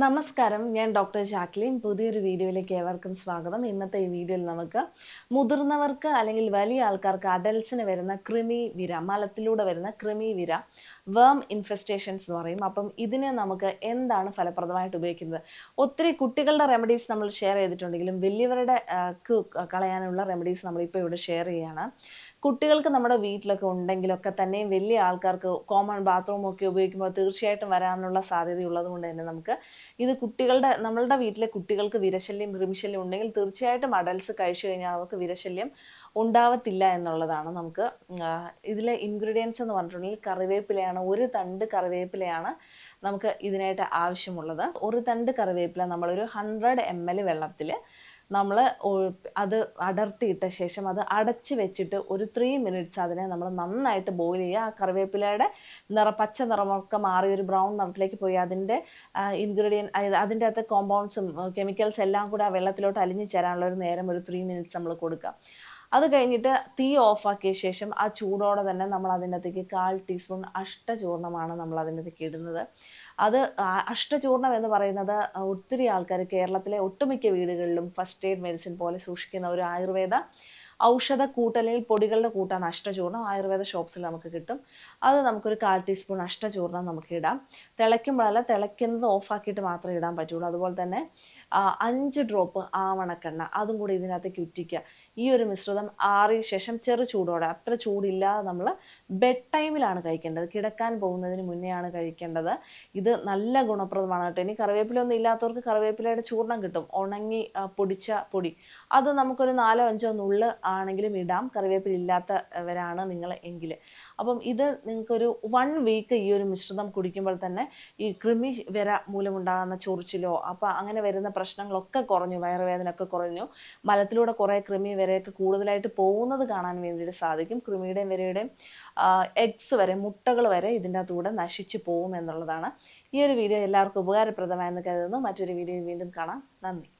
നമസ്കാരം ഞാൻ doctor Jacqueline. പുതിയൊരു വീഡിയോയിലേക്ക് ഏവർക്കും സ്വാഗതം. ഇന്നത്തെ ഈ വീഡിയോയിൽ നമുക്ക് മുതിർന്നവർക്ക് അല്ലെങ്കിൽ വലിയ ആൾക്കാർക്ക് അഡൽസിന് വരുന്ന കൃമി വിര മലത്തിലൂടെ വരുന്ന കൃമി വിര വേം ഇൻഫെസ്റ്റേഷൻസ് എന്ന് പറയും. അപ്പം ഇതിനെ നമുക്ക് എന്താണ് ഫലപ്രദമായിട്ട് ഉപയോഗിക്കുന്നത്? ഒത്തിരി കുട്ടികളുടെ റെമഡീസ് നമ്മൾ ഷെയർ ചെയ്തിട്ടുണ്ടെങ്കിലും വലിയവരുടെ കളയാനുള്ള റെമഡീസ് നമ്മളിപ്പോൾ ഇവിടെ ഷെയർ ചെയ്യുകയാണ്. കുട്ടികൾക്ക് നമ്മുടെ വീട്ടിലൊക്കെ ഉണ്ടെങ്കിലൊക്കെ തന്നെയും വലിയ ആൾക്കാർക്ക് കോമൺ ബാത്റൂം ഒക്കെ ഉപയോഗിക്കുമ്പോൾ തീർച്ചയായിട്ടും വരാനുള്ള സാധ്യതയുള്ളത് കൊണ്ട് തന്നെ നമുക്ക് ഇത് കുട്ടികളുടെ നമ്മളുടെ വീട്ടിലെ കുട്ടികൾക്ക് വിരശല്യം കൃമിശല്യം ഉണ്ടെങ്കിൽ തീർച്ചയായിട്ടും അഡൽസ് കഴിച്ചു കഴിഞ്ഞാൽ അവർക്ക് വിരശല്യം ഉണ്ടാവത്തില്ല എന്നുള്ളതാണ് നമുക്ക് ഇതിലെ ഇൻഗ്രീഡിയൻസ് എന്ന് പറഞ്ഞിട്ടുണ്ടെങ്കിൽ കറിവേപ്പിലയാണ് ഒരു തണ്ട് കറിവേപ്പിലയാണ് നമുക്ക് ഇതിനായിട്ട് ആവശ്യമുള്ളത്. ഒരു തണ്ട് കറിവേപ്പില നമ്മളൊരു ഹൺഡ്രഡ് എം എൽ വെള്ളത്തിൽ നമ്മൾ അത് അടർത്തിയിട്ട ശേഷം അത് അടച്ച് വെച്ചിട്ട് ഒരു ത്രീ മിനിറ്റ്സ് അതിനെ നമ്മൾ നന്നായിട്ട് ബോയിൽ ചെയ്യുക. ആ കറിവേപ്പിലയുടെ നിറ പച്ച നിറമൊക്കെ മാറി ഒരു ബ്രൗൺ നിറത്തിലേക്ക് പോയി. അതിന്റെ ഇൻഗ്രീഡിയൻ അതിന്റെ അകത്തെ കോമ്പൗണ്ട്സും കെമിക്കൽസ് എല്ലാം കൂടെ ആ വെള്ളത്തിലോട്ട് അലിഞ്ഞു ചേരാനുള്ള ഒരു നേരം ഒരു ത്രീ മിനിറ്റ്സ് നമ്മൾ കൊടുക്കുക. അത് കഴിഞ്ഞിട്ട് തീ ഓഫാക്കിയ ശേഷം ആ ചൂടോടെ തന്നെ നമ്മൾ അതിനകത്തേക്ക് കാൽ ടീസ്പൂൺ അഷ്ടചൂർണമാണ് നമ്മൾ അതിനകത്തേക്ക് ഇടുന്നത്. അത് അഷ്ടചൂർണം എന്ന് പറയുന്നത് ഒത്തിരി ആൾക്കാർ കേരളത്തിലെ ഒട്ടുമിക്ക വീടുകളിലും ഫസ്റ്റ് എയ്ഡ് മെഡിസിൻ പോലെ സൂക്ഷിക്കുന്ന ഒരു ആയുർവേദ ഔഷധ കൂട്ട് അല്ലെങ്കിൽ പൊടികളുടെ കൂട്ടാണ് അഷ്ടചൂർണം. ആയുർവേദ ഷോപ്സിൽ നമുക്ക് കിട്ടും. അത് നമുക്കൊരു കാൽ ടീസ്പൂൺ അഷ്ടചൂർണം നമുക്ക് ഇടാം. തിളയ്ക്കുമ്പോഴല്ല തിളയ്ക്കുന്നത് ഓഫാക്കിയിട്ട് മാത്രമേ ഇടാൻ പറ്റുള്ളൂ. അതുപോലെ തന്നെ അഞ്ച് ഡ്രോപ്പ് ആവണക്കെണ്ണ അതും കൂടി ഇതിനകത്തേക്ക് ഉറ്റിക്കുക. ഈ ഒരു മിശ്രിതം ആറിയ ശേഷം ചെറു ചൂടോടെ അത്ര ചൂടില്ലാതെ നമ്മൾ ബെഡ് ടൈമിലാണ് കഴിക്കേണ്ടത്. കിടക്കാൻ പോകുന്നതിന് മുന്നെയാണ് കഴിക്കേണ്ടത്. ഇത് നല്ല ഗുണപ്രദമാണ് കേട്ടോ. ഇനി കറിവേപ്പില ഒന്നും ഇല്ലാത്തവർക്ക് കറിവേപ്പിലയുടെ ചൂർണം കിട്ടും. ഉണങ്ങി പൊടിച്ച പൊടി. അത് നമുക്കൊരു നാലോ അഞ്ചോ നുള്ള് ആണെങ്കിലും ഇടാം. കറിവേപ്പില ഇല്ലാത്തവരാണ് നിങ്ങൾ എങ്കിൽ അപ്പം ഇത് നിങ്ങൾക്കൊരു വൺ വീക്ക് ഈ ഒരു മിശ്രിതം കുടിക്കുമ്പോൾ തന്നെ ഈ കൃമി വര മൂലമുണ്ടാകുന്ന ചൊറിച്ചിലോ അപ്പം അങ്ങനെ വരുന്ന പ്രശ്നങ്ങളൊക്കെ കുറഞ്ഞു വയറുവേദന ഒക്കെ കുറഞ്ഞു മലത്തിലൂടെ കുറേ കൃമി വരെയൊക്കെ കൂടുതലായിട്ട് പോകുന്നത് കാണാൻ വേണ്ടിയിട്ട് സാധിക്കും. കൃമിയുടെയും വരയുടെയും എഗ്സ് വരെ മുട്ടകൾ വരെ ഇതിന്റെ അകത്തൂടെ നശിച്ചു പോകും എന്നുള്ളതാണ്. ഈ ഒരു വീഡിയോ എല്ലാവർക്കും ഉപകാരപ്രദമായെന്ന് കരുതുന്നു. മറ്റൊരു വീഡിയോയിൽ വീണ്ടും കാണാം. നന്ദി.